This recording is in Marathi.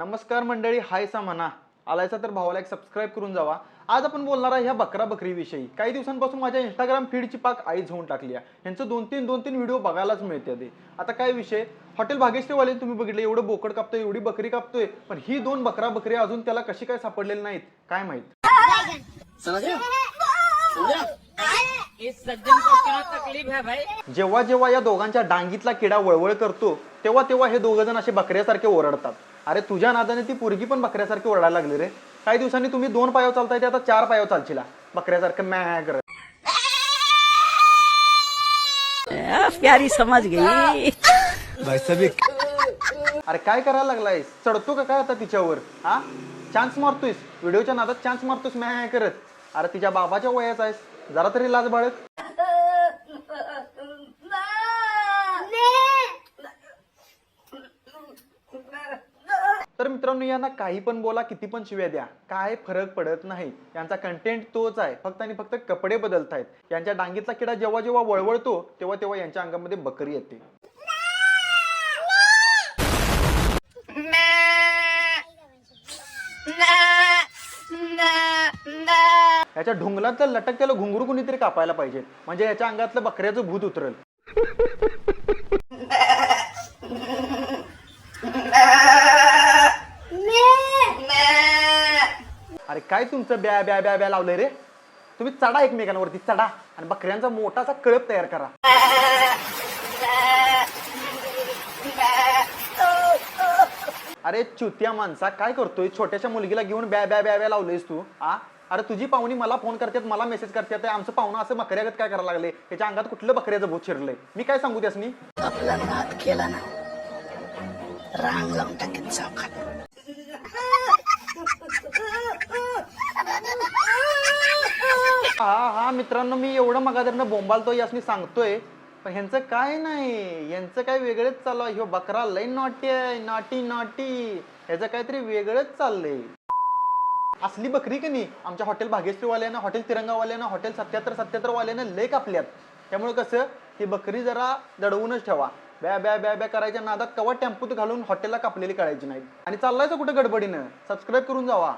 नमस्कार मंडळी हाय सा म्हणा आलायचा तर भावाला एक सबस्क्राईब करून जावा. आज आपण बोलणार आहे ह्या बकरा बकरी विषयी काही दिवसांपासून माझ्या इंस्टाग्राम फीडची पाक आईच होऊन टाकली आहे. यांचं दोन तीन दोन तीन व्हिडिओ बघायलाच मिळते ते आता काय विषय? हॉटेल भाग्यश्रीवाले तुम्ही बघितलं एवढं बोकड कापतोय एवढी बकरी कापतोय पण ही दोन बकरा बकरी अजून त्याला कशी काय सापडलेली नाहीत? काय माहीत? समझ रहे समझ रहे इस सज्जन को क्या तकलीफ भाई जेव्हा जेव्हा या दोघांच्या डांगीतला किडा वळवळ करतो तेव्हा तेव्हा हे दोघ जण असे बकऱ्यासारखे ओरडतात. अरे तुझ्या नादाने ती पोरगी पण बकऱ्यासारखी ओरडायला लागली रे. काही दिवसांनी तुम्ही दोन पायावर चालताय ते आता चार पायावर चालशीला. बकऱ्यासारखं मॅ करत. प्यारी समझ गई अरे काय करायला लागलायस? चढतो का काय आता तिच्यावर? हा? चान्स मारतोयस. व्हिडिओच्या नादात चान्स मारतोयस मॅ करत. अरे तिच्या बाबाच्या वयाचा आहेस. जरा तरी लाज बाळग. तर मित्रांनो यांना काही पण बोला किती पण शिव्या द्या. काय फरक पडत नाही. यांचा कंटेंट तोच आहे. फक्त आणि फक्त कपडे बदलत आहेत यांच्या डांगीतला किडा जेव्हा जेव्हा वळवळतो तेव्हा तेव्हा यांच्या अंगामध्ये बकरी येते. याच्या ढुंगलातलं लटकलेलं घुंगरू कुणीतरी कापायला पाहिजे. म्हणजे याच्या अंगातलं बकऱ्याचं भूत उतरल. काय तुमचं ब्या ब्या ब्या ब्या लावलंय रे? तुम्ही चढा एकमेकांवरती चढा. आणि बकऱ्यांचा मोठासा कळप तयार करा. अरे चुत्या माणसा काय करतोय? छोट्याशा मुलगीला घेऊन ब्या ब्या ब्या ब्या लावलंयस तू आ? अरे तुझी पाहुणी मला फोन करतात मला मेसेज करतात आमचं पाहुणं असं बकऱ्यागत काय करायला लागले? त्याच्या अंगात कुठलं बकऱ्याचं भूत शिरलंय? मी काय सांगू त्यासनी? आपला नाद केला ना रांग लावून टाकेन हा हा मित्रांनो मी एवढं मगादरनं बोंबालतो यासनी सांगतोय. पण ह्यांचं काय नाही. यांचं काय वेगळंच चालू आहे. ह्यो बकरा लय नॉटी आहे. नॉटी नॉटी ह्याचं काहीतरी वेगळंच चाललंय. असली बकरी की नाही आमच्या हॉटेल भाग्यश्रीवाल्यानं हॉटेल तिरंगावाल्यानं हॉटेल सत्याहत्तर सत्याहत्तरवाल्यानं लय कापल्यात. त्यामुळे कसं ही बकरी जरा दडवूनच ठेवा. ब्या ब्या ब्या ब्या करायच्या नादात कवा टेम्पूत घालून हॉटेलला कापलेली काढायची नाही आणि चाललायचं कुठं गडबडीनं? सबस्क्राईब करून जावा.